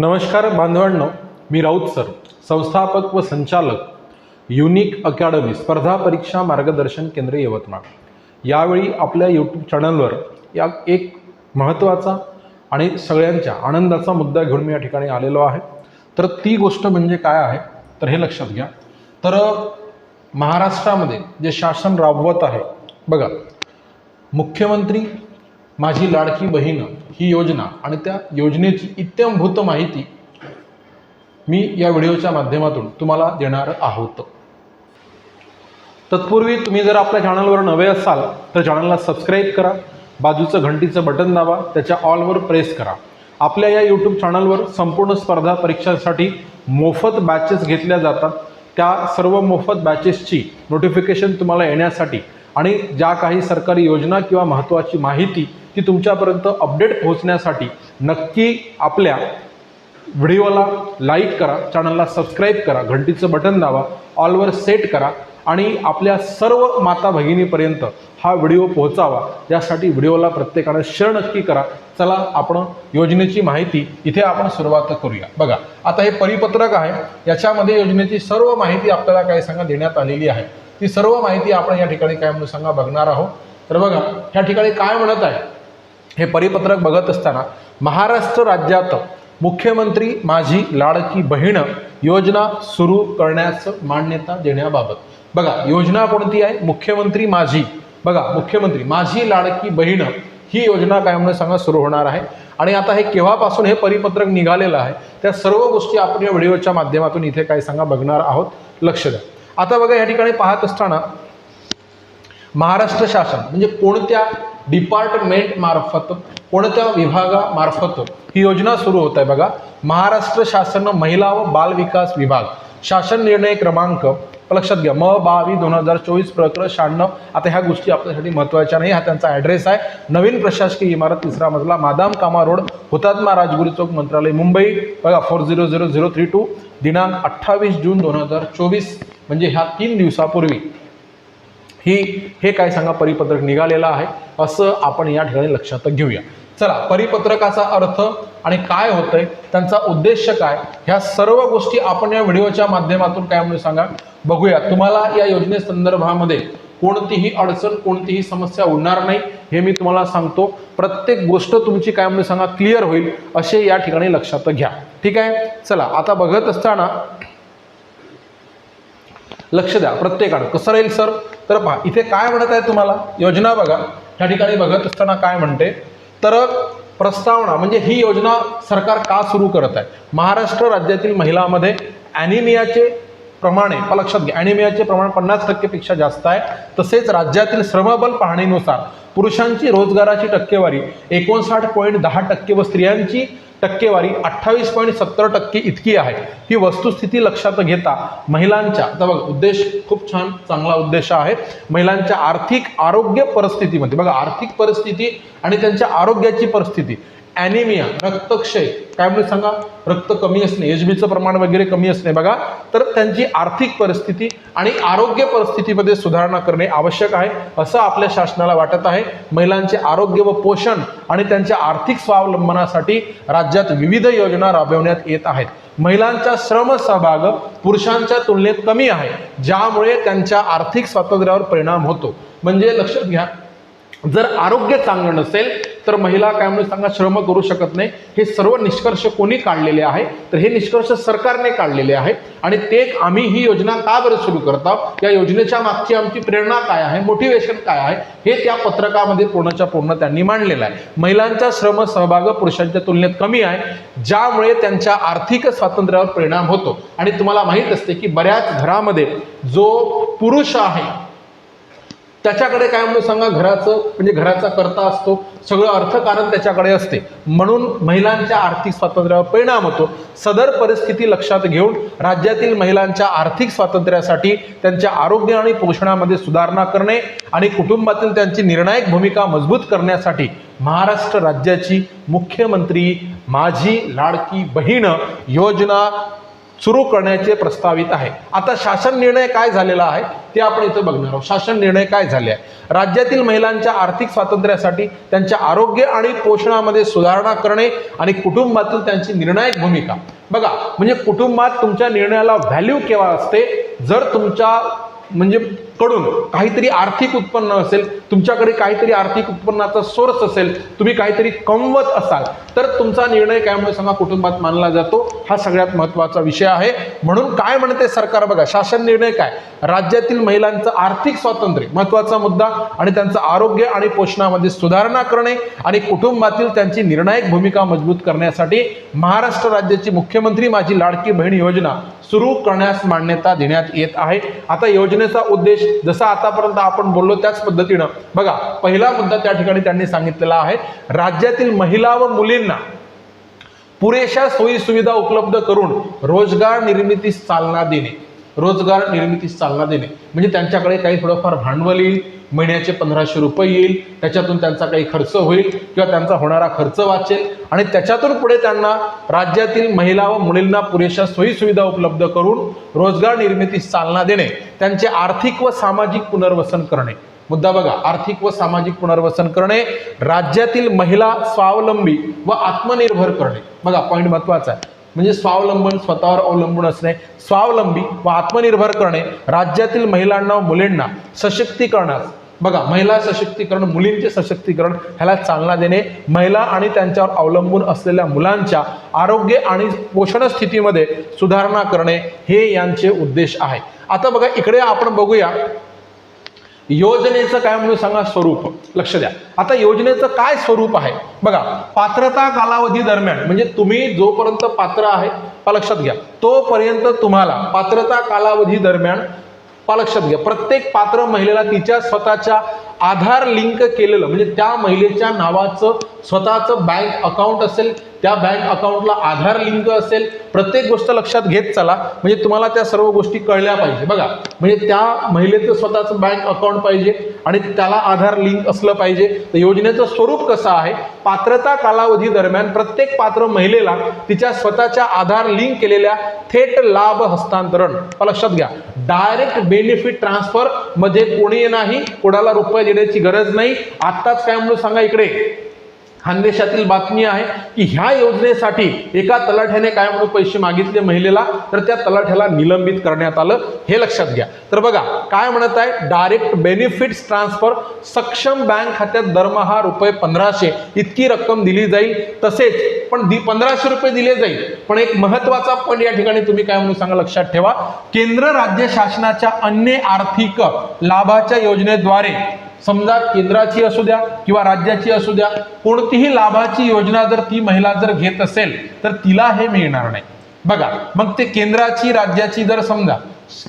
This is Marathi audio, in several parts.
नमस्कार बांधवांनो मी राऊत सर संस्थापक व संचालक युनिक अकॅडमी स्पर्धा परीक्षा मार्गदर्शन केंद्र यवतमाळ. यावेळी आपल्या यूट्यूब चॅनलवर या एक महत्त्वाचा आणि सगळ्यांच्या आनंदाचा मुद्दा घेऊन मी या ठिकाणी आलेलो आहे. तर ती गोष्ट म्हणजे काय आहे? तर हे लक्षात घ्या. तर महाराष्ट्रामध्ये जे शासन राबवत आहे बघा मुख्यमंत्री माझी लाडकी बहीण ही योजना आणि त्या योजनेची इत्यंभूत माहिती मी या व्हिडिओच्या माध्यमातून तुम्हाला देणार आहोत. तत्पूर्वी तुम्ही जर आपल्या चॅनलवर नवे असाल तर चॅनलला सबस्क्राईब करा बाजूचं घंटीचं बटन दाबा त्याच्या ऑलवर प्रेस करा. आपल्या या यूट्यूब चॅनलवर संपूर्ण स्पर्धा परीक्षांसाठी मोफत बॅचेस घेतल्या जातात. त्या सर्व मोफत बॅचेसची नोटिफिकेशन तुम्हाला येण्यासाठी आणि ज्या काही सरकारी योजना किंवा महत्त्वाची माहिती ती तुमच्यापर्यंत अपडेट पोहोचण्यासाठी नक्की आपल्या व्हिडिओला लाईक करा चॅनलला सबस्क्राईब करा घंटीचं बटन दाबा ऑलवर सेट करा आणि आपल्या सर्व माता भगिनीपर्यंत हा व्हिडिओ पोहोचावा. यासाठी व्हिडिओला प्रत्येकानं शेअर नक्की करा. चला आपण योजनेची माहिती इथे आपण सुरुवात करूया. बघा आता हे परिपत्रक आहे. याच्यामध्ये योजनेची सर्व माहिती आपल्याला काय सांगा देण्यात आलेली आहे. ती सर्व माहिती आपण या ठिकाणी काय म्हणून सांगा बघणार आहोत. तर बघा या ठिकाणी काय म्हणत आहे? हे परिपत्रक बघत असताना महाराष्ट्र राज्यात मुख्यमंत्री माझी लाडकी बहीण योजना सुरू करण्यास मान्यता देण्याबाबत. बघा योजना कोणती आहे? मुख्यमंत्री माझी. बघा मुख्यमंत्री माझी लाडकी बहीण ही योजना काय म्हणून सांगा सुरू होणार आहे. आणि आता हे केव्हापासून हे परिपत्रक निघालेलं आहे त्या सर्व गोष्टी आपण या व्हिडिओच्या माध्यमातून इथे काय सांगा बघणार आहोत. लक्ष द्या. आता बघा या ठिकाणी पाहत असताना महाराष्ट्र शासन म्हणजे कोणत्या डिपार्टमेंट मार्फत कोणत्या विभागामार्फत ही योजना सुरू होत आहे बघा. महाराष्ट्र शासन महिला व बाल विकास विभाग. शासन निर्णय क्रमांक लक्षात घ्या म बावी दोन हजार चोवीस प्रकरण शहाण्णव. आता ह्या गोष्टी आपल्यासाठी महत्त्वाच्या नाही हा त्यांचा ॲड्रेस आहे. नवीन प्रशासकीय इमारत तिसरा मजला मादाम कामा रोड हुतात्मा राजगुरू चौक मंत्रालय मुंबई. बघा four zero zero zero three two दिनांक अठ्ठावीस जून दोन हजार चोवीस म्हणजे ह्या तीन दिवसापूर्वी. ही हे काय सांगा परिपत्रक निघालेलं आहे असं आपण या ठिकाणी लक्षात घेऊया. चला परिपत्रकाचा अर्थ आणि काय होतंय त्यांचा उद्देश काय ह्या सर्व गोष्टी आपण या व्हिडिओच्या माध्यमातून काय म्हणून सांगा बघूया. तुम्हाला या योजनेसंदर्भामध्ये कोणतीही अडचण कोणतीही समस्या होणार नाही हे मी तुम्हाला सांगतो. प्रत्येक गोष्ट तुमची काय म्हणून सांगा क्लिअर होईल असे या ठिकाणी लक्षात घ्या. ठीक आहे? चला आता बघत असताना लक्ष द्या प्रत्येकानं. कसं राहील सर? तर पहा इथे काय म्हणत आहे तुम्हाला? योजना बघा. ह्या ठिकाणी बघत असताना काय म्हणते? तर प्रस्तावना म्हणजे ही योजना सरकार का सुरू करत आहे? महाराष्ट्र राज्यातील महिलांमध्ये ॲनिमियाचे प्रमाणे पहा लक्षात घ्या ॲनिमियाचे प्रमाण पन्नास टक्केपेक्षा जास्त आहे. तसेच राज्यातील श्रमबल पाहणीनुसार पुरुषांची रोजगाराची टक्केवारी एकोणसाठ पॉईंट दहा टक्के व स्त्रियांची टक्केवारी अठ्ठावीस पॉईंट सत्तर टक्के इतकी आहे. ही वस्तुस्थिती लक्षात घेता महिलांच्या आता बघा उद्देश खूप छान चांगला उद्देश आहे. महिलांच्या आर्थिक आरोग्य परिस्थितीमध्ये बघा आर्थिक परिस्थिती आणि त्यांच्या आरोग्याची परिस्थिती. ॲनिमिया रक्तक्षय. काय म्हणजे सांगा? रक्त कमी असणे एच बीचं प्रमाण वगैरे कमी असणे. बघा तर त्यांची आर्थिक परिस्थिती आणि आरोग्य परिस्थितीमध्ये सुधारणा करणे आवश्यक आहे असं आपल्या शासनाला वाटत आहे. महिलांचे आरोग्य व पोषण आणि त्यांच्या आर्थिक स्वावलंबनासाठी राज्यात विविध योजना राबवण्यात येत आहेत. महिलांचा श्रम सहभाग पुरुषांच्या तुलनेत कमी आहे ज्यामुळे त्यांच्या आर्थिक स्वातंत्र्यावर परिणाम होतो. म्हणजे लक्षात घ्या जर आरोग्य चांगलं नसेल तर महिला काय म्हणून सांगा श्रम करू शकत नाही. हे सर्व निष्कर्ष कोणी काढलेले आहे? तर हे निष्कर्ष सरकारने काढलेले आहे. आणि ते आम्ही ही योजना का बरं सुरू करतो? या योजनेच्या मागची आमची प्रेरणा काय आहे? मोटिवेशन काय आहे? हे त्या पत्रकामध्ये पूर्णच्या पूर्ण त्यांनी मांडलेलं आहे. महिलांचा श्रम सहभाग पुरुषांच्या तुलनेत कमी आहे ज्यामुळे त्यांच्या आर्थिक स्वातंत्र्यावर परिणाम होतो. आणि तुम्हाला माहीत असते की बऱ्याच घरामध्ये जो पुरुष आहे त्याच्याकडे काय म्हणून सांगा घराचं म्हणजे घराचा करता असतो सगळं अर्थकारण त्याच्याकडे असते. म्हणून महिलांच्या आर्थिक स्वातंत्र्यावर परिणाम होतो. सदर परिस्थिती लक्षात घेऊन राज्यातील महिलांच्या आर्थिक स्वातंत्र्यासाठी त्यांच्या आरोग्य आणि पोषणामध्ये सुधारणा करणे आणि कुटुंबातील त्यांची निर्णायक भूमिका मजबूत करण्यासाठी महाराष्ट्र राज्याची मुख्यमंत्री माझी लाडकी बहीण योजना सुरू करण्याचे प्रस्तावित आहे. आता शासन निर्णय काय झालेला आहे ते आपण इथं बघणार आहोत. शासन निर्णय काय झाले आहे? राज्यातील महिलांच्या आर्थिक स्वातंत्र्यासाठी त्यांच्या आरोग्य आणि पोषणामध्ये सुधारणा करणे आणि कुटुंबातील त्यांची निर्णायक भूमिका. बघा म्हणजे कुटुंबात तुमच्या निर्णयाला व्हॅल्यू केव्हा असते? जर तुमच्या म्हणजे कडून काहीतरी आर्थिक उत्पन्न असेल तुमच्याकडे काहीतरी आर्थिक उत्पन्नाचा सोर्स असेल तुम्ही काहीतरी कमवत असाल तर तुमचा निर्णय काय सांगा? कुटुंबात मानला जातो. हा सगळ्यात महत्त्वाचा विषय आहे. म्हणून काय म्हणते सरकार बघा शासन निर्णय काय? राज्यातील महिलांचं आर्थिक स्वातंत्र्य महत्त्वाचा मुद्दा आणि त्यांचं आरोग्य आणि पोषणामध्ये सुधारणा करणे आणि कुटुंबातील त्यांची निर्णायक भूमिका मजबूत करण्यासाठी महाराष्ट्र राज्याची मुख्यमंत्री माझी लाडकी बहीण योजना सुरू करण्यास मान्यता देण्यात येत आहे. आता योजनेचा उद्देश जसा आतापर्यंत आपण बोललो त्याच पद्धतीनं बघा पहिला मुद्दा त्या ठिकाणी त्यांनी सांगितलेला आहे. राज्यातील महिला व मुलींना पुरेशा सोयी सुविधा उपलब्ध करून रोजगार निर्मितीस चालना देणे. रोजगार निर्मितीस चालना देणे. म्हणजे त्यांच्याकडे काही थोडंफार भांडवल येईल महिन्याचे पंधराशे रुपये येईल त्याच्यातून त्यांचा काही खर्च होईल किंवा त्यांचा होणारा खर्च वाचेल आणि त्याच्यातून पुढे त्यांना राज्यातील महिला व मुलींना पुरेशा सोयी सुविधा उपलब्ध करून रोजगार निर्मितीस चालना देणे. त्यांचे आर्थिक व सामाजिक पुनर्वसन करणे. मुद्दा बघा आर्थिक व सामाजिक पुनर्वसन करणे राज्यातील महिला स्वावलंबी व आत्मनिर्भर करणे. बघा पॉईंट महत्त्वाचा आहे. म्हणजे स्वावलंबन स्वतःवर अवलंबून असणे स्वावलंबी व आत्मनिर्भर करणे राज्यातील महिलांना व मुलींना सशक्तीकरणास. बघा महिला सशक्तीकरण मुलींचे सशक्तीकरण ह्याला चालना देणे महिला आणि त्यांच्यावर अवलंबून असलेल्या मुलांच्या आरोग्य आणि पोषण स्थितीमध्ये सुधारणा करणे हे यांचे उद्देश आहे. आता बघा इकडे आपण बघूया योजनेचं काय म्हणून सांगा? स्वरूप. लक्ष द्या. आता योजनेचं काय स्वरूप आहे? बघा पात्रता कालावधी दरम्यान म्हणजे तुम्ही जोपर्यंत पात्र आहे पा लक्षात घ्या. तोपर्यंत तुम्हाला पात्रता कालावधी दरम्यान पा लक्षात घ्या. प्रत्येक पात्र महिलेला तिच्या स्वतःच्या आधार लिंक केलेलं म्हणजे त्या महिलेच्या नावाचं स्वतःचं बँक अकाउंट असेल त्या बँक अकाउंटला आधार लिंक असेल प्रत्येक गोष्ट लक्षात घेत चला. म्हणजे तुम्हाला त्या सर्व गोष्टी कळल्या पाहिजे. बघा म्हणजे त्या महिलेचं स्वतःचं बँक अकाउंट पाहिजे आणि त्याला आधार लिंक असलं पाहिजे. तर योजनेचं स्वरूप कसं आहे? पात्रता कालावधी दरम्यान प्रत्येक पात्र महिलेला तिच्या स्वतःच्या आधार लिंक केलेल्या थेट लाभ हस्तांतरण. लक्षात घ्या डायरेक्ट बेनिफिट ट्रान्सफरमध्ये कोणी नाही कोणाला रुपये देण्याची गरज नाही. आत्ताच काय म्हणून सांगा इकडे. खानदेशातील बातमी आहे की ह्या योजनेसाठी एका तलाठ्याने काय म्हणून पैसे मागितले महिलेला? तर त्या तलाठ्याला निलंबित करण्यात आलं. हे लक्षात घ्या. तर बघा काय म्हणत आहे? डायरेक्ट बेनिफिट्स ट्रान्सफर सक्षम बँक खात्यात दरमहा रुपये पंधराशे इतकी रक्कम दिली जाईल. तसेच पण दि पंधराशे रुपये दिले जाईल. पण एक महत्त्वाचा पण या ठिकाणी तुम्ही काय म्हणून सांगा लक्षात ठेवा. केंद्र राज्य शासनाच्या अन्य आर्थिक लाभाच्या योजनेद्वारे समजा केंद्राची असू द्या किंवा राज्याची असू द्या कोणतीही लाभाची योजना जर ती महिला जर घेत असेल तर तिला हे मिळणार नाही. बघा मग ते केंद्राची राज्याची जर समजा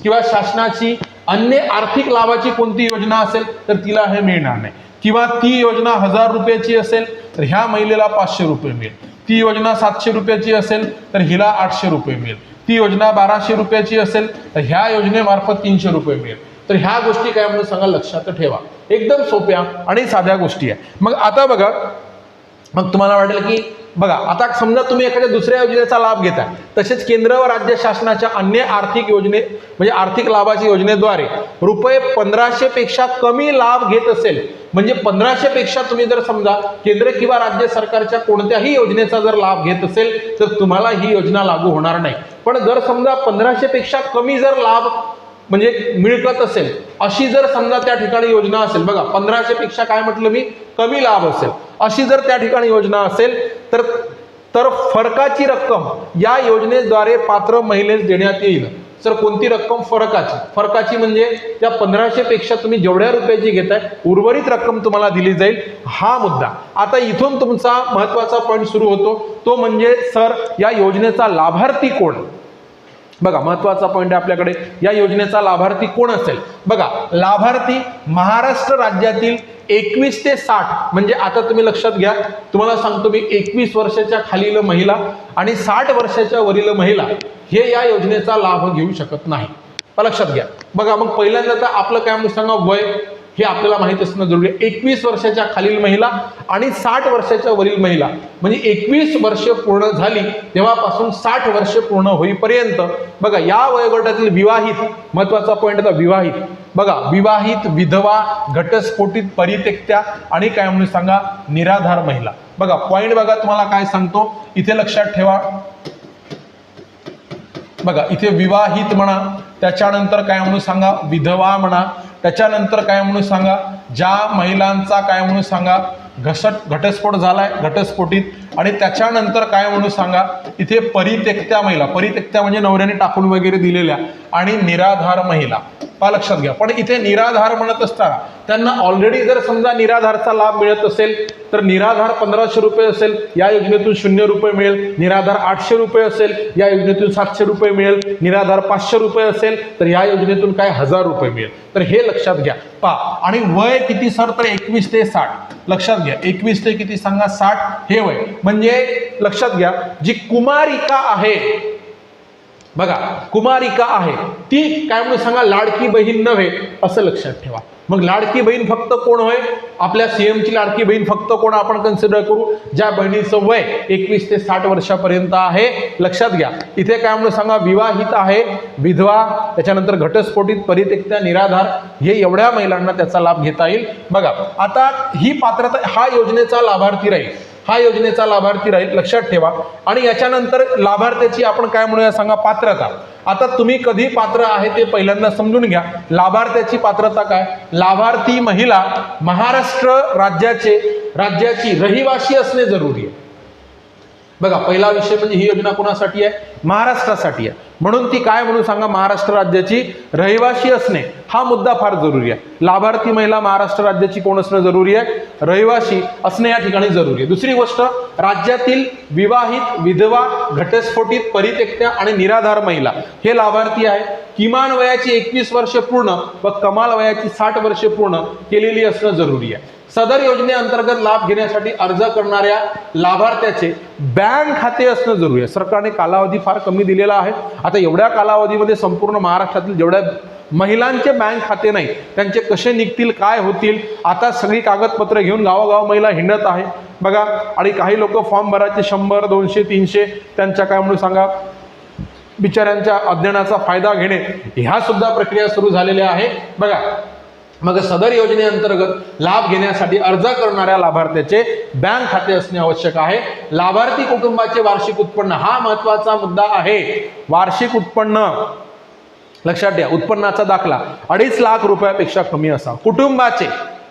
किंवा शासनाची अन्य आर्थिक लाभाची कोणती योजना असेल तर तिला हे मिळणार नाही. किंवा ती योजना हजार रुपयाची असेल तर ह्या महिलेला पाचशे रुपये मिळेल. ती योजना सातशे रुपयाची असेल तर हिला आठशे रुपये मिळेल. ती योजना बाराशे रुपयाची असेल तर ह्या योजनेमार्फत तीनशे रुपये मिळेल. तर ह्या गोष्टी काय म्हणून सांगा लक्षात ठेवा. एकदम सोप्या आणि साध्या गोष्टी आहे. मग आता बघा मग तुम्हाला वाटेल की बघा आता समजा तुम्ही एखाद्या दुसऱ्या योजनेचा लाभ घेता तसेच केंद्र व राज्य शासनाच्या अन्य आर्थिक योजने म्हणजे आर्थिक लाभाच्या योजनेद्वारे रुपये पंधराशे पेक्षा कमी लाभ घेत असेल म्हणजे पंधराशे पेक्षा तुम्ही जर समजा केंद्र किंवा राज्य सरकारच्या कोणत्याही योजनेचा जर लाभ घेत असेल तर तुम्हाला ही योजना लागू होणार नाही. पण जर समजा पंधराशे पेक्षा कमी जर लाभ म्हणजे मिळकत असेल. अशी जर समजा त्या ठिकाणी योजना असेल बघा पंधराशे पेक्षा काय म्हटलं मी? कमी लाभ असेल. अशी जर त्या ठिकाणी योजना असेल तर तर फरकाची रक्कम या योजनेद्वारे पात्र महिलेस देण्यात येईल. सर कोणती रक्कम? फरकाची फरकाची म्हणजे त्या पंधराशे पेक्षा तुम्ही जेवढ्या रुपयाची घेताय उर्वरित रक्कम तुम्हाला दिली जाईल. हा मुद्दा. आता इथून तुमचा महत्त्वाचा पॉईंट सुरू होतो. तो म्हणजे सर या योजनेचा लाभार्थी कोण? बघा महत्त्वाचा पॉईंट आहे आपल्याकडे. या योजनेचा लाभार्थी कोण असेल? बघा लाभार्थी महाराष्ट्र राज्यातील एकवीस ते साठ म्हणजे आता तुम्ही लक्षात घ्या तुम्हाला सांगतो मी एकवीस वर्षाच्या खालील महिला आणि साठ वर्षाच्या वरील महिला हे या योजनेचा लाभ घेऊ शकत नाही. लक्षात घ्या. बघा मग पहिल्यांदा तर आपलं काय सांगा वय? हे आपल्याला माहीत असणं जरुरी आहे. एकवीस वर्षाच्या खालील महिला आणि साठ वर्षाच्या वरील महिला. म्हणजे एकवीस वर्ष पूर्ण झाली तेव्हापासून साठ वर्ष पूर्ण होईपर्यंत बघा या वयोगटातील विवाहित महत्त्वाचा पॉईंट होता विवाहित. बघा विवाहित विधवा घटस्फोटित परित्यक्त्या आणि काय म्हणून सांगा निराधार महिला. बघा पॉईंट बघा तुम्हाला काय सांगतो? इथे लक्षात ठेवा. बघा इथे विवाहित म्हणा त्याच्यानंतर काय म्हणून सांगा? विधवा म्हणा. त्याच्यानंतर काय म्हणून सांगा? ज्या महिलांचा काय म्हणून सांगा? घसट घटस्फोट झाला आहे घटस्फोटीत. आणि त्याच्यानंतर काय म्हणून सांगा? इथे परित्यक्त्या महिला परित्यक्त्या म्हणजे नवऱ्याने टाकून वगैरे दिलेल्या आणि निराधार महिला. पा लक्षात घ्या. पण इथे निराधार म्हणत असताना त्यांना ऑलरेडी जर समजा निराधारचा लाभ मिळत असेल तर निराधार पंधराशे रुपये असेल या योजनेतून शून्य रुपये मिळेल. निराधार आठशे रुपये असेल या योजनेतून सातशे रुपये मिळेल. निराधार पाचशे रुपये असेल तर या योजनेतून काय हजार रुपये मिळेल. तर हे लक्षात घ्या. पा. आणि वय किती सर? तर एकवीस ते साठ. लक्षात घ्या. एकवीस ते किती सांगा? साठ हे वय. म्हणजे लक्षात घ्या जी कुमारिका आहे बघा कुमारिका आहे. ती काय म्हणून सांगा लाडकी बहीण नव्हे असं लक्षात ठेवा. मग लाडकी बहीण फक्त कोण होय? आपल्या सीएमची लाडकी बहीण फक्त कोण आपण कन्सिडर करू? ज्या बहिणीचं वय एकवीस ते साठ वर्षापर्यंत आहे लक्षात घ्या. इथे काय म्हणून सांगा विवाहित आहे विधवा त्याच्यानंतर घटस्फोटित परित्यक्त्या निराधार हे एवढ्या महिलांना त्याचा लाभ घेता येईल. बघा आता ही पात्रता हा योजनेचा लाभार्थी राहील. हा योजनेचा लाभार्थी राहील लक्षात ठेवा. आणि याच्यानंतर लाभार्थ्याची आपण काय म्हणूया सांगा पात्रता. आता तुम्ही कधी पात्र आहे ते पहिल्यांदा समजून घ्या. लाभार्थ्याची पात्रता काय? लाभार्थी महिला महाराष्ट्र राज्याचे राज्याची रहिवाशी असणे जरुरी आहे. बघा पहिला विषय म्हणजे ही योजना कोणासाठी आहे? महाराष्ट्रासाठी आहे. म्हणून ती काय म्हणून सांगा? महाराष्ट्र राज्याची रहिवाशी असणे हा मुद्दा फार जरुरी आहे. लाभार्थी महिला महाराष्ट्र राज्याची कोण असणं जरुरी आहे? रहिवाशी असणे या ठिकाणी जरुरी आहे. दुसरी गोष्ट राज्यातील विवाहित विधवा घटस्फोटित परित्यक्त्या आणि निराधार महिला हे लाभार्थी आहे. किमान वयाची एकवीस वर्ष पूर्ण व कमाल वयाची साठ वर्षे पूर्ण केलेली असणं जरुरी आहे. सदर योजनेअंतर्गत लाभ घेण्यासाठी अर्ज करणाऱ्या लाभार्थ्याचे बँक खाते असणं जरुरी आहे. सरकारने कालावधी फार कमी दिलेला आहे. आता एवढ्या कालावधीमध्ये संपूर्ण महाराष्ट्रातील जेवढ्या महिलांचे बँक खाते नाही त्यांचे कसे निघतील काय होतील आता सगळी कागदपत्र घेऊन गावोगाव महिला हिंडत आहे. बघा आणि काही लोक फॉर्म भरायचे शंभर दोनशे तीनशे त्यांच्या काय म्हणून सांगा बिचाऱ्यांच्या अध्ययनाचा फायदा घेणे ह्या सुद्धा प्रक्रिया सुरू झालेल्या आहे. बघा मग सदर योजनेअंतर्गत लाभ घेण्यासाठी अर्ज करणाऱ्या लाभार्थ्याचे बँक खाते असणे आवश्यक आहे. लाभार्थी कुटुंबाचे वार्षिक उत्पन्न हा महत्त्वाचा मुद्दा आहे. वार्षिक उत्पन्न लक्षात घ्या उत्पन्नाचा दाखला अडीच लाख रुपयापेक्षा कमी असा कुटुंबाचे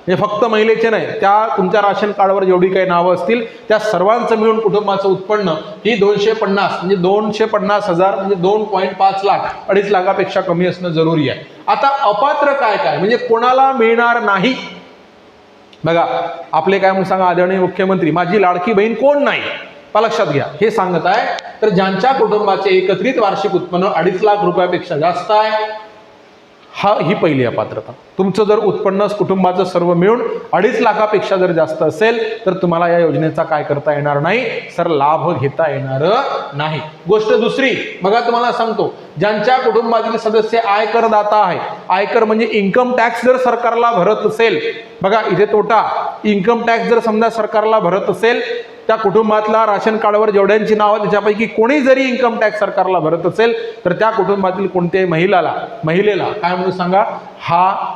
म्हणजे फक्त महिलेचे नाही त्या तुमच्या राशन कार्डवर जेवढी काही नावं असतील त्या सर्वांचं मिळून कुटुंबाचं उत्पन्न ही दोनशे पन्नास म्हणजे दोनशे पन्नास हजार म्हणजे दोन पॉईंट पाच लाख अडीच लाखापेक्षा कमी असणं जरुरी आहे. आता अपात्र काय काय? म्हणजे कोणाला मिळणार नाही? बघा आपले काय म्हणून सांगा आदरणीय मुख्यमंत्री माझी लाडकी बहीण कोण नाही? लक्षात घ्या हे सांगत आहे तर ज्यांच्या कुटुंबाचे एकत्रित वार्षिक उत्पन्न अडीच लाख रुपयापेक्षा जास्त आहे हा ही पहिली अपात्रता. तुमचं जर उत्पन्न कुटुंबाचं सर्व मिळून अडीच लाखापेक्षा जर जास्त असेल तर तुम्हाला या योजनेचा काय करता येणार नाही? सर लाभ घेता येणार नाही. गोष्ट दुसरी बघा तुम्हाला सांगतो. ज्यांच्या कुटुंबातील सदस्य आयकरदाता आहे आयकर म्हणजे इन्कम टॅक्स जर सरकारला भरत असेल बघा इथे तोटा इन्कम टॅक्स जर समजा सरकारला भरत असेल त्या कुटुंबातला राशन कार्डवर जेवढ्यांची नावं त्याच्यापैकी कोणी जरी इन्कम टॅक्स सरकारला भरत असेल तर त्या कुटुंबातील कोणत्याही महिलाला महिलेला काय म्हणून सांगा हा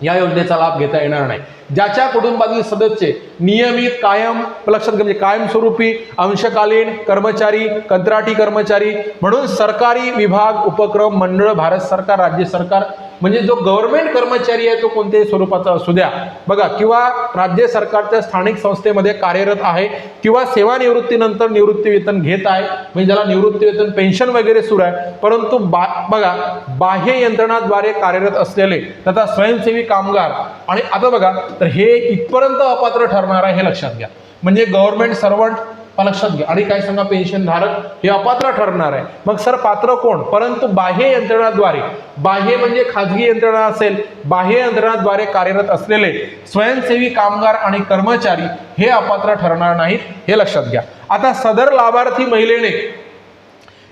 या योजनेचा लाभ घेता येणार नाही. ज्याच्या कुटुंबातील सदस्य नियमित कायम लक्षात म्हणजे कायमस्वरूपी अंशकालीन कर्मचारी कंत्राटी कर्मचारी म्हणून सरकारी विभाग उपक्रम मंडळ भारत सरकार राज्य सरकार म्हणजे जो गव्हर्नमेंट कर्मचारी आहे तो कोणत्याही स्वरूपाचा असू द्या. बघा किंवा राज्य सरकारच्या स्थानिक संस्थेमध्ये कार्यरत आहे किंवा सेवानिवृत्तीनंतर निवृत्ती वेतन घेत आहे म्हणजे ज्याला निवृत्ती वेतन पेन्शन वगैरे सुरू आहे परंतु बा बघा बाह्य यंत्रणाद्वारे कार्यरत असलेले तथा स्वयंसेवी कामगार आणि आता बघा तर हे इथपर्यंत अपात्र ठरणार आहे हे लक्षात घ्या. म्हणजे गव्हर्नमेंट सर्वंट लक्षात घ्या. आणि काय सांगा पेन्शनधारक हे अपात्र ठरणार आहे. मग सर पात्र कोण? परंतु बाह्य यंत्रणाद्वारे. बाह्य म्हणजे खाजगी यंत्रणा असेल. बाह्य यंत्रणाद्वारे कार्यरत असलेले स्वयंसेवी कामगार आणि कर्मचारी हे अपात्र ठरणार नाहीत हे लक्षात घ्या. आता सदर लाभार्थी महिलेने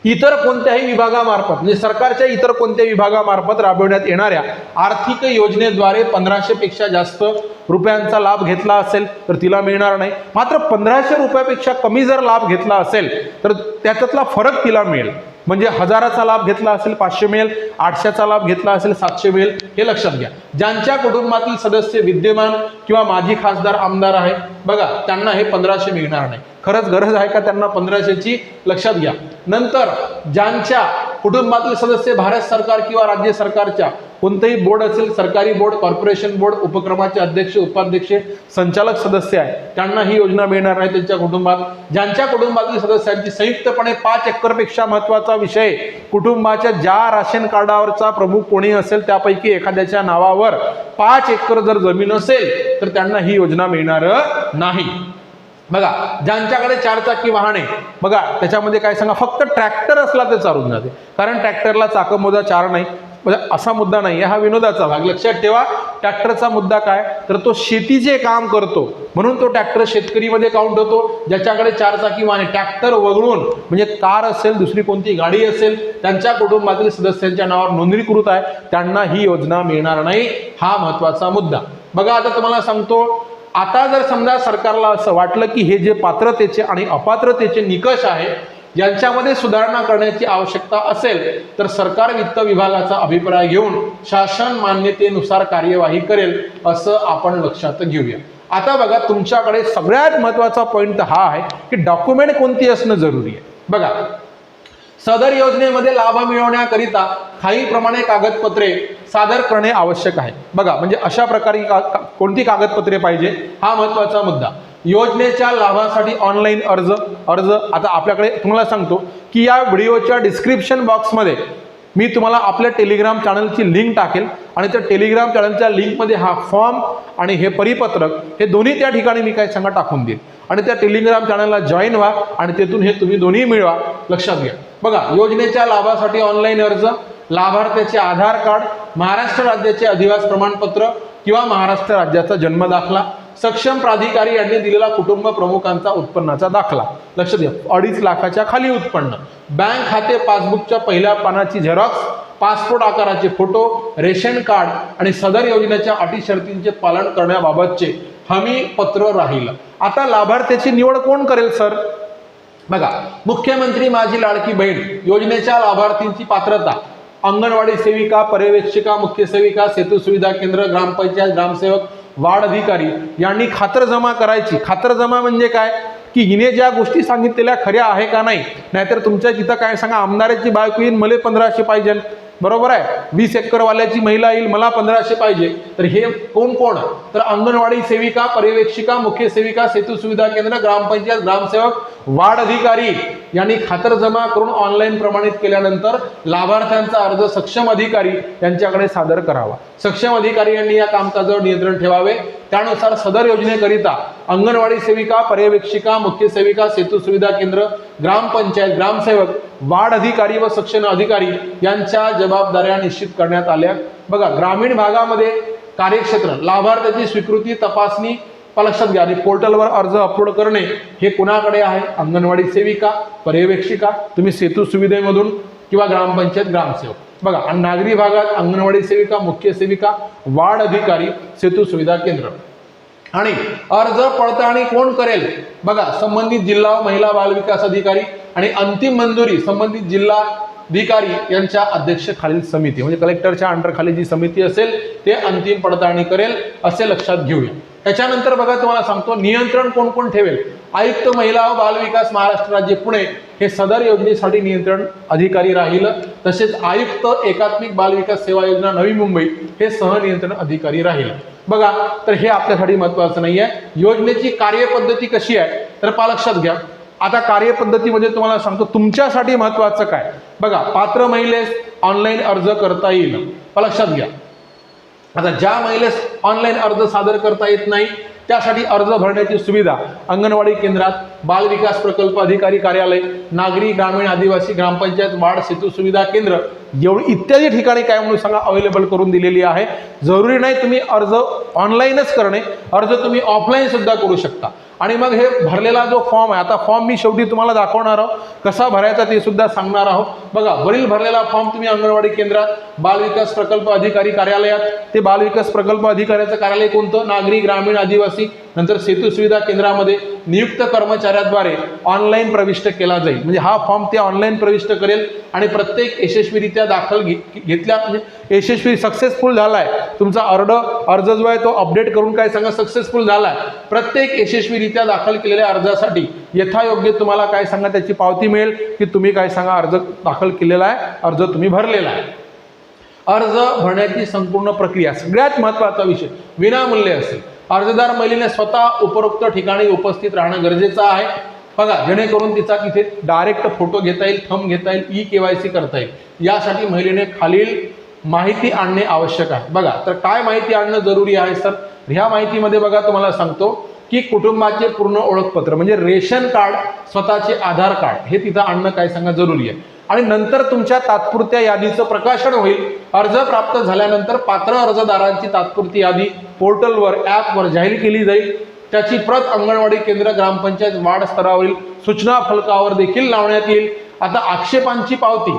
इतर कोणत्याही विभागामार्फत म्हणजे सरकारच्या इतर कोणत्या विभागामार्फत राबवण्यात येणाऱ्या आर्थिक योजनेद्वारे पंधराशे पेक्षा जास्त रुपयांचा लाभ घेतला असेल तर तिला मिळणार नाही. मात्र पंधराशे रुपयापेक्षा कमी जर लाभ घेतला असेल तर त्याच्यातला फरक तिला मिळेल. म्हणजे हजाराचा लाभ घेतला असेल पाचशे मिळेल आठशेचा लाभ घेतला असेल सातशे मिळेल हे लक्षात घ्या. ज्यांच्या कुटुंबातील सदस्य विद्यमान किंवा माजी खासदार आमदार आहे बघा त्यांना हे पंधराशे मिळणार नाही. खरंच गरज आहे का त्यांना पंधराशेची? लक्षात घ्या. नंतर ज्यांच्या कुटुंबातील सदस्य भारत सरकार किंवा राज्य सरकारच्या कोणतंही बोर्ड असेल सरकारी बोर्ड कॉर्पोरेशन बोर्ड उपक्रमाचे अध्यक्ष उपाध्यक्ष संचालक सदस्य आहे त्यांना ही योजना मिळणार नाही त्यांच्या कुटुंबात. ज्यांच्या कुटुंबातील सदस्यांची संयुक्तपणे पाच एकरपेक्षा महत्त्वाचा विषय कुटुंबाच्या ज्या राशन कार्डावरचा प्रमुख कोणी असेल त्यापैकी एखाद्याच्या नावावर पाच एकर जर जमीन असेल तर त्यांना ही योजना मिळणार नाही. बघा ज्यांच्याकडे चारचाकी वाहने बघा त्याच्यामध्ये काय सांगा फक्त ट्रॅक्टर असला ते चालून जाते. कारण ट्रॅक्टरला चाकं मोजा चार नाही. म्हणजे असा मुद्दा नाही हा विनोदाचा भाग. लक्षात ठेवा ट्रॅक्टरचा मुद्दा काय? तर तो शेतीचे काम करतो. म्हणून तो ट्रॅक्टर शेतकरीमध्ये काउंट होतो. ज्याच्याकडे चार चाकी वाहने ट्रॅक्टर वगळून म्हणजे कार असेल दुसरी कोणती गाडी असेल त्यांच्या कुटुंबातील सदस्यांच्या नावावर नोंदणीकृत आहे. त्यांना ही योजना मिळणार नाही हा महत्त्वाचा मुद्दा. बघा आता तुम्हाला सांगतो आता जर समजा सरकारला असं वाटलं की हे जे पात्रतेचे आणि अपात्रतेचे निकष आहे यांच्यामध्ये सुधारणा करण्याची आवश्यकता असेल तर सरकार वित्त विभागाचा अभिप्राय घेऊन शासन मान्यतेनुसार कार्यवाही करेल असं आपण लक्षात घेऊया. आता बघा तुमच्याकडे सगळ्यात महत्त्वाचा पॉईंट हा आहे की डॉक्युमेंट कोणती असणं जरुरी आहे. बघा सदर योजनेमध्ये लाभ मिळवण्याकरिता खालीलप्रमाणे कागदपत्रे सादर करणे आवश्यक आहे. बघा म्हणजे अशा प्रकारे का- का- कोणती कागदपत्रे पाहिजे? हा महत्त्वाचा मुद्दा. योजनेच्या लाभासाठी ऑनलाईन अर्ज अर्ज. आता आपल्याकडे तुम्हाला सांगतो की या व्हिडिओच्या डिस्क्रिप्शन बॉक्समध्ये मी तुम्हाला आपल्या टेलिग्राम चॅनलची लिंक टाकेल आणि त्या टेलिग्राम चॅनलच्या लिंकमध्ये हा फॉर्म आणि हे परिपत्रक हे दोन्ही त्या ठिकाणी मी काय सांगा टाकून देईल आणि त्या टेलिग्राम चॅनलला जॉईन व्हा आणि तेथून हे तुम्ही दोन्ही मिळवा. लक्षात घ्या. बघा योजनेच्या लाभासाठी ऑनलाईन अर्ज लाभार्थ्याचे आधार कार्ड महाराष्ट्र राज्याचे अधिवास प्रमाणपत्र किंवा महाराष्ट्र राज्याचा जन्म दाखला सक्षम प्राधिकारी यांनी दिलेला कुटुंब प्रमुखांचा उत्पन्नाचा दाखला. लक्ष द्या. अडीच लाखाच्या खाली उत्पन्न. बँक खाते पासबुकच्या पहिल्या पानाची झेरॉक्स पासपोर्ट आकाराचे फोटो रेशन कार्ड आणि सदर योजनेच्या अटी शर्तींचे पालन करण्याबाबतचे हमी पत्र राहील. आता लाभार्थ्याची निवड कोण करेल सर? बघा मुख्यमंत्री माझी लाडकी बहीण योजनेच्या लाभार्थींची पात्रता. अंगणवाडी सेविका पर्यवेक्षिका मुख्य सेविका सेतू सुविधा केंद्र ग्रामपंचायत ग्रामसेवक वार्ड अधिकारी यांनी खातरजमा करायची. खातरजमा म्हणजे काय? की हिने ज्या गोष्टी सांगितलेल्या खऱ्या आहे का नाही नाहीतर तुमच्या तिथं काय सांगा आमदाराची बायको येईन मले पंधराशे पाहिजे बरोबर आहे? वीस एकरवाल्याची महिला येईल मला पंधराशे पाहिजे. तर हे कोण कोण? तर अंगणवाडी सेविका पर्यवेक्षिका मुख्य सेविका सेतू सुविधा केंद्र ग्रामपंचायत ग्रामसेवक वार्ड अधिकारी यांनी खातर जमा करून ऑनलाईन प्रमाणित केल्यानंतर लाभार्थ्यांचा अर्ज सक्षम अधिकारी यांच्याकडे सादर करावा. सक्षम अधिकारी यांनी या कामकाजावर नियंत्रण ठेवावे. त्यानुसार सदर योजनेकरिता अंगणवाडी सेविका पर्यवेक्षिका मुख्य सेविका सेतू सुविधा केंद्र ग्रामपंचायत ग्रामसेवक वार्ड अधिकारी व सक्षम अधिकारी यांच्या जबाबदाऱ्या निश्चित करण्यात आल्या. बघा ग्रामीण भागामध्ये कार्यक्षेत्र लाभार्थ्याची स्वीकृती तपासणी प- लक्षात घ्या आणि पोर्टलवर अर्ज अपलोड करणे हे कुणाकडे आहे? अंगणवाडी सेविका पर्यवेक्षिका तुम्ही सेतू सुविधेमधून किंवा ग्रामपंचायत ग्रामसेवक. बघा आणि नागरी भागात अंगणवाडी सेविका मुख्य सेविका वार्ड अधिकारी सेतू सुविधा केंद्र. आणि अर्ज पडताळणी कोण करेल? बघा संबंधित जिल्हा महिला बाल विकास अधिकारी आणि अंतिम मंजुरी संबंधित जिल्हा अधिकारी यांच्या अध्यक्षखालील समिती. म्हणजे कलेक्टरच्या अंडरखाली जी समिती असेल ते अंतिम पडताळणी करेल असे लक्षात घेऊया. त्याच्यानंतर बघा तुम्हाला सांगतो नियंत्रण कोण कोण ठेवेल? आयुक्त महिला व बालविकास महाराष्ट्र राज्य पुणे. हे सदर योजनेसाठी नियंत्रण अधिकारी राहील. तसेच आयुक्त एकात्मिक बालविकास सेवा योजना नवी मुंबई हे सहनियंत्रण अधिकारी राहील. बघा तर हे आपल्यासाठी महत्वाचं नाही आहे योजनेची कार्यपद्धती कशी आहे तर पा लक्षात घ्या. आता कार्यपद्धतीमध्ये म्हणजे तुम्हाला सांगतो तुमच्यासाठी महत्वाचं काय? बघा पात्र महिलेस ऑनलाईन अर्ज करता येईल. लक्षात घ्या. आता ज्या महिलेस ऑनलाईन अर्ज सादर करता येत नाही त्यासाठी अर्ज भरण्याची सुविधा अंगणवाडी केंद्रात बाल विकास प्रकल्प अधिकारी कार्यालय नागरी ग्रामीण आदिवासी ग्रामपंचायत वाढ सेतू सुविधा केंद्र एवढी इत्यादी ठिकाणी काय म्हणून सांगा अवेलेबल करून दिलेली आहे. जरुरी नाही तुम्ही अर्ज ऑनलाईनच करणे अर्ज तुम्ही ऑफलाईन सुद्धा करू शकता. आणि मग हे भरलेला जो फॉर्म आहे आता फॉर्म मी शेवटी तुम्हाला दाखवणार आहोत कसा भरायचा ते सुद्धा सांगणार आहोत बघा वरील भरलेला फॉर्म तुम्ही अंगणवाडी केंद्रात बालविकास प्रकल्प अधिकारी कार्यालयात. ते बालविकास प्रकल्प अधिकाऱ्याचं कार्यालय कोणतं? नागरी ग्रामीण आदिवासी नंतर सेतू सुविधा केंद्रामध्ये नियुक्त कर्मचाऱ्याद्वारे ऑनलाईन प्रविष्ट केला जाईल. म्हणजे हा फॉर्म ते ऑनलाईन प्रविष्ट करेल आणि प्रत्येक यशस्वीरित्या दाखल घे- घेतल्या म्हणजे यशस्वी सक्सेसफुल झाला आहे तुमचा अर्ड अर्ज जो आहे तो अपडेट करून काय सांगा सक्सेसफुल झाला आहे प्रत्येक यशस्वीरित्या दाखल केलेल्या अर्जासाठी यथायोग्य तुम्हाला काय सांगा त्याची पावती मिळेल की तुम्ही काय सांगा अर्ज दाखल केलेला आहे अर्ज तुम्ही भरलेला आहे. अर्ज भरण्याची संपूर्ण प्रक्रिया सगळ्यात महत्त्वाचा विषय विनामूल्य असेल. अर्जदार महिलेने स्वतः उपरोक्त ठिकाणी उपस्थित राहणं गरजेचं आहे. बघा जेणेकरून तिचा तिथे डायरेक्ट फोटो घेता येईल थंब घेता येईल ई के वाय सी करता येईल. यासाठी महिलेने खालील माहिती आणणे आवश्यक आहे. बघा तर काय माहिती आणणं जरुरी आहे सर? ह्या माहितीमध्ये बघा तुम्हाला सांगतो की कुटुंबाचे पूर्ण ओळखपत्र म्हणजे रेशन कार्ड स्वतःचे आधार कार्ड हे तिथं आणणं काय सांगा जरुरी आहे. आणि नंतर तुमच्या तात्पुरत्या यादीचं प्रकाशन होईल. अर्ज प्राप्त झाल्यानंतर पात्र अर्जदारांची तात्पुरती यादी पोर्टलवर ॲपवर जाहीर केली जाईल. त्याची प्रत अंगणवाडी केंद्र ग्रामपंचायत वार्ड स्तरावरील सूचना फलकावर देखील लावण्यात येईल. आता आक्षेपांची पावती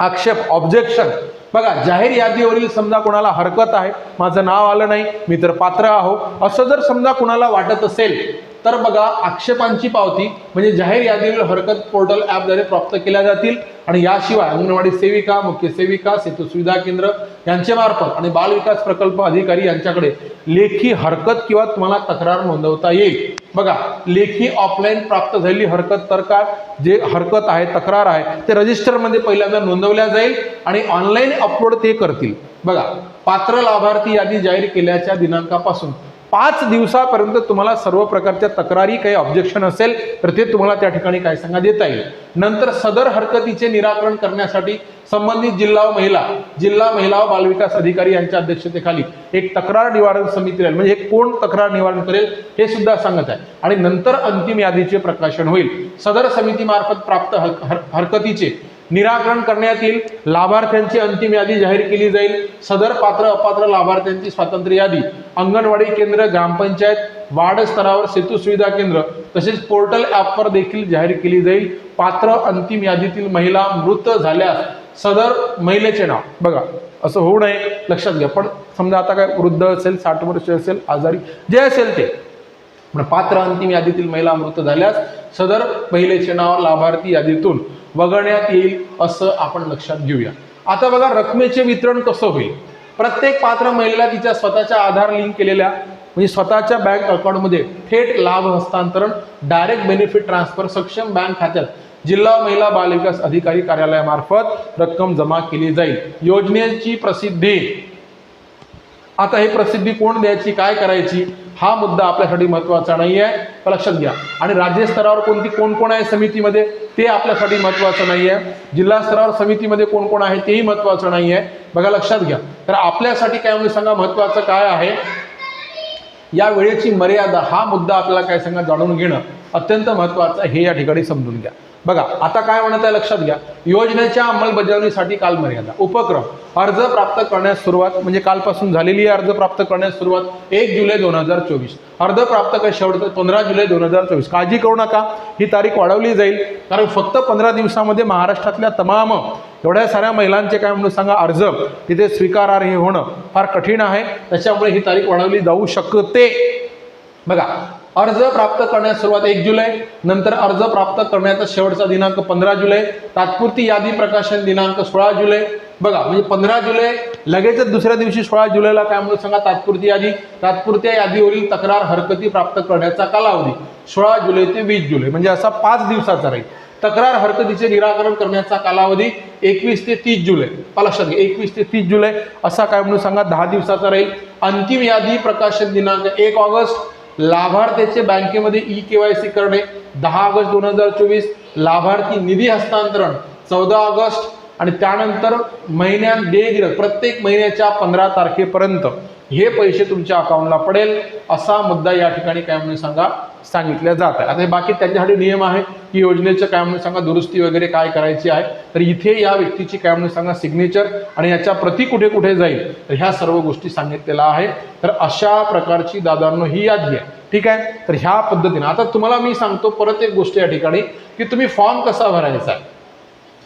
आक्षेप ऑब्जेक्शन. बघा जाहीर यादीवरील समजा कोणाला हरकत आहे माझं नाव आलं नाही मी तर पात्र आहो. असं जर समजा कोणाला वाटत असेल तर बघा आक्षेपांची पावती म्हणजे जाहीर यादीवर हरकत पोर्टल ॲपद्वारे प्राप्त केल्या जातील. आणि याशिवाय अंगणवाडी सेविका मुख्य सेविका सेतू सुविधा केंद्र यांचे मार्फत आणि बाल विकास प्रकल्प अधिकारी यांच्याकडे लेखी हरकत किंवा तुम्हाला तक्रार नोंदवता येईल. बघा लेखी ऑफलाईन प्राप्त झालेली हरकत तर काय? जे हरकत आहे तक्रार आहे ते रजिस्टरमध्ये पहिल्यांदा नोंदवल्या जाईल आणि ऑनलाईन अपलोड ते करतील. बघा पात्र लाभार्थी यादी जाहीर केल्याच्या दिनांकापासून पाच दिवसापर्यंत तुम्हाला सर्व प्रकारच्या तक्रारी काही ऑब्जेक्शन असेल तर ते तुम्हाला त्या ठिकाणी काय सांगा देता येईल. नंतर सदर हरकतीचे निराकरण करण्यासाठी संबंधित जिल्हा व महिला जिल्हा महिला व बालविकास अधिकारी यांच्या अध्यक्षतेखाली एक तक्रार निवारण समिती राहील. म्हणजे हे कोण तक्रार निवारण करेल हे सुद्धा सांगत आहे. आणि नंतर अंतिम यादीचे प्रकाशन होईल. सदर समितीमार्फत प्राप्त हर- हर- हरकतीचे निराकरण करण्यात येईल लाभार्थ्यांची अंतिम यादी जाहीर केली जाईल. सदर पात्र अपात्र लाभार्थ्यांची स्वातंत्र्य यादी. अंगणवाडी केंद्र ग्रामपंचायत वार्ड स्तरावर सेतू सुविधा केंद्र तसेच पोर्टल ॲपवर देखील जाहीर केली जाईल. पात्र अंतिम यादीतील महिला मृत झाल्यास सदर महिलेचे नाव. बघा असं होऊ नये. लक्षात घ्या. पण समजा आता काय वृद्ध असेल साठ वर्ष असेल आजारी जे असेल ते. पात्र अंतिम यादीतील महिला मृत झाल्यास सदर महिलेचे नाव लाभार्थी यादीतून वगळण्यात येईल असं आपण लक्षात घेऊया. आता बघा रकमेचे वितरण कसं होईल? प्रत्येक पात्र महिलेला तिच्या स्वतःच्या आधार लिंक केलेल्या म्हणजे स्वतःच्या बँक अकाउंटमध्ये थेट लाभ हस्तांतरण डायरेक्ट बेनिफिट ट्रान्सफर सक्षम बँक खात्यात जिल्हा महिला बालविकास अधिकारी कार्यालयामार्फत रक्कम जमा केली जाईल. योजनेची प्रसिद्धी. आता हे प्रसिद्धी कोण द्यायची काय करायची? हा मुद्दा आपल्यासाठी महत्त्वाचा नाही आहे लक्षात घ्या. आणि राज्य स्तरावर कोणती कोण कोण आहे समितीमध्ये ते आपल्यासाठी महत्त्वाचं नाही आहे जिल्हा स्तरावर समितीमध्ये कोण कोण आहे तेही महत्त्वाचं नाही आहे बघा लक्षात घ्या. तर आपल्यासाठी काय म्हणजे सांगा महत्त्वाचं काय आहे? या वेळेची मर्यादा हा मुद्दा आपल्याला काय सांगा जाणून घेणं अत्यंत महत्त्वाचं आहे. हे या ठिकाणी समजून घ्या. बघा आता काय म्हणत आहे लक्षात घ्या. योजनेच्या अंमलबजावणीसाठी कालमर्यादा उपक्रम. अर्ज प्राप्त करण्यास सुरुवात म्हणजे कालपासून झालेली आहे अर्ज प्राप्त करण्यास सुरुवात एक जुलै दोन हजार चोवीस. अर्ज प्राप्त काय शेवट पंधरा जुलै दोन हजार चोवीस. काळजी करू नका ही तारीख वाढवली जाईल. कारण फक्त पंधरा दिवसामध्ये महाराष्ट्रातल्या तमाम एवढ्या साऱ्या महिलांचे काय म्हणून सांगा अर्ज तिथे स्वीकारार्ह होणं फार कठीण आहे. त्याच्यामुळे ही तारीख वाढवली जाऊ शकते. बघा अर्ज प्राप्त करण्यास सुरुवात एक जुलै नंतर अर्ज प्राप्त करण्याचा शेवटचा दिनांक पंधरा जुलै तात्पुरती यादी प्रकाशन दिनांक सोळा जुलै. बघा म्हणजे पंधरा जुलै लगेचच दुसऱ्या दिवशी सोळा जुलैला काय म्हणून सांगा? तात्पुरती यादी. तात्पुरत्या यादीवरील तक्रार हरकती प्राप्त करण्याचा कालावधी. सोळा जुलै ते वीस जुलै म्हणजे असा पाच दिवसाचा राहील. तक्रार हरकतीचे निराकरण करण्याचा कालावधी एकवीस ते तीस जुलै. लक्षात घ्या एकवीस ते तीस जुलै असा काय म्हणून सांगा? दहा दिवसाचा राहील. अंतिम यादी प्रकाशन दिनांक एक ऑगस्ट लाभार्थ्याचे बँकेमध्ये ई के वाय सी करणे दहा ऑगस्ट दोन हजार चोवीस लाभार्थी निधी हस्तांतरण चौदा ऑगस्ट आणि त्यानंतर महिन्यात देय प्रत्येक महिन्याच्या पंधरा तारखेपर्यंत. हे पैसे तुमच्या अकाउंटला पडेल असा मुद्दा या ठिकाणी काय म्हणून सांगा सांगितल्या जात आहे आता हे बाकी त्यांच्यासाठी नियम आहे की योजनेचं काय म्हणून सांगा दुरुस्ती वगैरे काय करायची आहे तर इथे या व्यक्तीची काय म्हणून सांगा सिग्नेचर आणि याच्या प्रती कुठे कुठे जाईल तर ह्या सर्व गोष्टी सांगितलेल्या आहे तर अशा प्रकारची दादांनो ही यादी आहे. ठीक आहे? तर ह्या पद्धतीनं आता तुम्हाला मी सांगतो परत एक गोष्ट या ठिकाणी की तुम्ही फॉर्म कसा भरायचा आहे.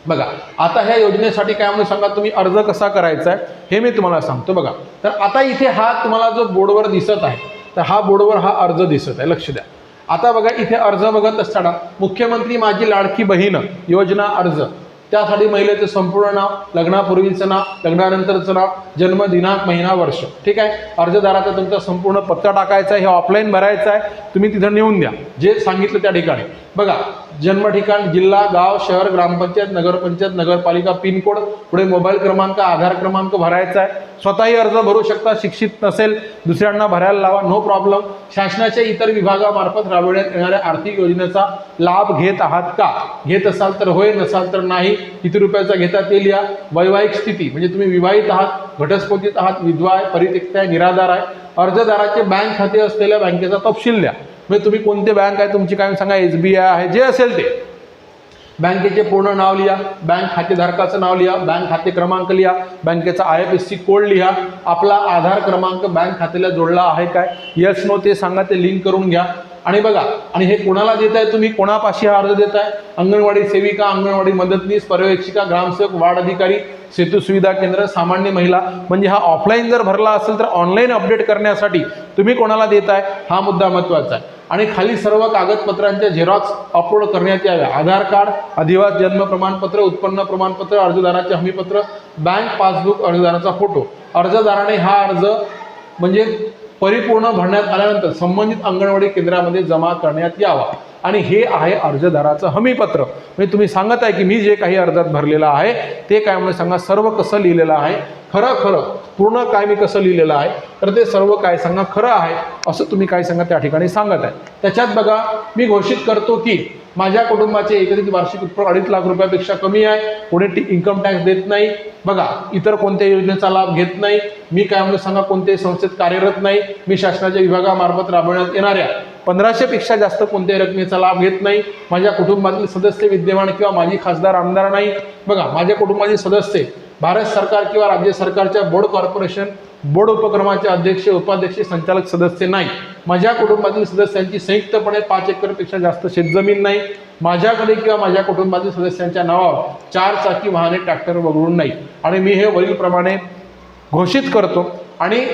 बघा आता ह्या योजनेसाठी काय म्हणून सांगा तुम्ही अर्ज कसा करायचा आहे हे मी तुम्हाला सांगतो. बघा तर आता इथे हा तुम्हाला जो बोर्डवर दिसत आहे तर हा बोर्डवर हा अर्ज दिसत आहे. लक्ष द्या. आता बघा इथे अर्ज बघत असताना मुख्यमंत्री माझी लाडकी बहीण योजना अर्ज. त्यासाठी महिलेचं संपूर्ण नाव लग्नापूर्वीचं नाव लग्नानंतरचं नाव जन्म दिनांक महिना वर्ष. ठीक आहे? अर्जदाराचा तुमचा संपूर्ण पत्ता टाकायचा आहे हे ऑफलाईन भरायचं आहे. तुम्ही तिथं नेऊन द्या. जे सांगितलं त्या ठिकाणी. बघा जन्म ठिकाण जिल्हा गाव शहर ग्रामपंचायत नगरपंचायत नगरपालिका पिनकोड. पुढे मोबाईल क्रमांक आधार क्रमांक भरायचा आहे. स्वतःही अर्ज भरू शकता शिक्षित नसेल दुसऱ्यांना भरायला लावा नो प्रॉब्लेम शासनाच्या इतर विभागामार्फत राबविण्यात येणाऱ्या आर्थिक योजनेचा लाभ घेत आहात का? घेत असाल तर होय नसाल तर नाही. किती रुपयाचा घेता ते लिहा. वैवाहिक स्थिती म्हणजे तुम्ही विवाहित आहात घटस्फोटित आहात विधवा आहे परित्यक्त आहे निराधार आहे. अर्जदाराचे बँक खाते असलेल्या बँकेचा तपशील द्या. म्हणजे तुम्ही कोणते बँक आहे तुमची काय सांगा एस बी आय आहे जे असेल ते. बँकेचे पूर्ण नाव लिहा बँक खातेधारकाचं नाव लिहा बँक खाते क्रमांक लिहा बँकेचा I F S C code लिहा आपला आधार क्रमांक बँक खात्याला जोडला आहे काय? यस नो ते सांगा ते लिंक करून घ्या. आणि बघा आणि हे कोणाला देताय तुम्ही? कोणापाशी हा अर्ज देताय? अंगणवाडी सेविका अंगणवाडी मदतनीस पर्यवेक्षिका ग्रामसेवक वार्ड अधिकारी सेतू सुविधा केंद्र सामान्य महिला. म्हणजे हा ऑफलाईन जर भरला असेल तर ऑनलाईन अपडेट करण्यासाठी तुम्ही कोणाला देताय? हा मुद्दा महत्त्वाचा आहे. आणि खाली सर्व कागदपत्रांच्या झेरॉक्स अपलोड करण्यात याव्या. आधार कार्ड अधिवास जन्म प्रमाणपत्र उत्पन्न प्रमाणपत्र अर्जदाराचे हमीपत्र बँक पासबुक अर्जदाराचा फोटो अर्जदाराने हा अर्ज म्हणजे परिपूर्ण भरण्यात आल्यानंतर संबंधित अंगणवाडी केंद्रामध्ये जमा करण्यात यावा. आणि हे आहे अर्जदाराचं हमीपत्र. म्हणजे तुम्ही सांगत आहे की मी जे काही अर्जात भरलेलं आहे ते काय म्हणजे सांगा? सर्व कसं लिहिलेलं आहे? खरं खरं. पूर्ण काय मी कसं लिहिलेलं आहे? तर ते सर्व काय सांगा? खरं आहे. असं तुम्ही काय सांगा? त्या ठिकाणी सांगत आहे त्याच्यात बघा मी घोषित करतो की माझ्या कुटुंबाचे एकत्रित वार्षिक उत्पन्न अडीच लाख रुपयापेक्षा कमी आहे. कोणी इन्कम टॅक्स देत नाही. बघा इतर कोणत्या योजनेचा लाभ घेत नाही. मी काय म्हणून सांगा कोणत्याही संस्थेत कार्यरत नाही. मी शासनाच्या विभागामार्फत राबवण्यात येणाऱ्या पंधराशेपेक्षा जास्त कोणत्याही रकमेचा लाभ घेत नाही. माझ्या कुटुंबातील सदस्य विद्यमान किंवा माझी खासदार आमदार नाही. बघा माझ्या कुटुंबातील सदस्य भारत सरकार किंवा राज्य सरकारच्या बोर्ड कॉर्पोरेशन बोर्ड उपक्रमाचे अध्यक्ष उपाध्यक्ष संचालक सदस्य नाही. माझ्या कुटुंबातील सदस्यांची संयुक्तपणे पाच एकरपेक्षा जास्त शेतजमीन नाही. माझ्याकडे किंवा माझ्या कुटुंबातील सदस्यांच्या नावावर चार चाकी वाहने ट्रॅक्टर वगळून नाही. आणि मी हे वरीलप्रमाणे घोषित करतो. आणि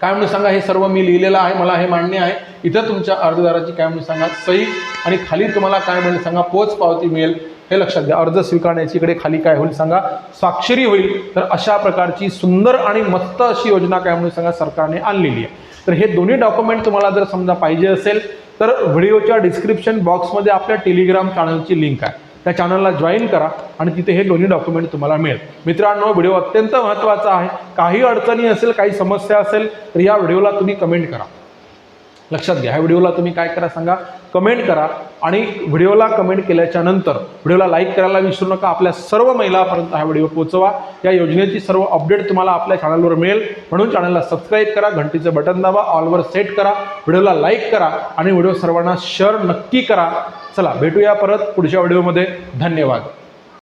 काय म्हणून सांगा हे सर्व मी लिहिलेलं आहे मला हे मान्य आहे. इथं तुमच्या अर्जदाराची काय म्हणून सांगा सही. आणि खाली तुम्हाला काय म्हणून सांगा पोच पावती मिळेल. हे लक्षात घ्या. अर्ज स्वीकारण्याची इकडे खाली काय होईल सांगा. स्वाक्षरी होईल. तर अशा प्रकारची सुंदर आणि मस्त अशी योजना काय म्हणून सांगा सरकारने आणलेली आहे. तर हे दोन्ही डॉक्युमेंट तुम्हाला जर समजा पाहिजे असेल तर व्हिडिओच्या डिस्क्रिप्शन बॉक्समध्ये आपल्या टेलिग्राम चॅनलची लिंक आहे. त्या चॅनलला जॉईन करा आणि तिथे हे दोन्ही डॉक्युमेंट तुम्हाला मिळेल. मित्रांनो व्हिडिओ अत्यंत महत्त्वाचा आहे. काही अडचणी असेल काही समस्या असेल तर या व्हिडिओला तुम्ही कमेंट करा. लक्षात घ्या. ह्या व्हिडिओला तुम्ही काय करा सांगा? कमेंट करा. आणि व्हिडिओला कमेंट केल्याच्यानंतर व्हिडिओला लाईक करायला विसरू नका. आपल्या सर्व महिलापर्यंत हा व्हिडिओ पोहोचवा. या योजनेची सर्व अपडेट तुम्हाला आपल्या चॅनलवर मिळेल. म्हणून चॅनलला सबस्क्राईब करा. घंटीचं बटन दाबा. ऑलवर सेट करा. व्हिडिओला लाईक करा. आणि व्हिडिओ सर्वांना शेअर नक्की करा. चला भेटूया परत पुढच्या व्हिडिओमध्ये. धन्यवाद.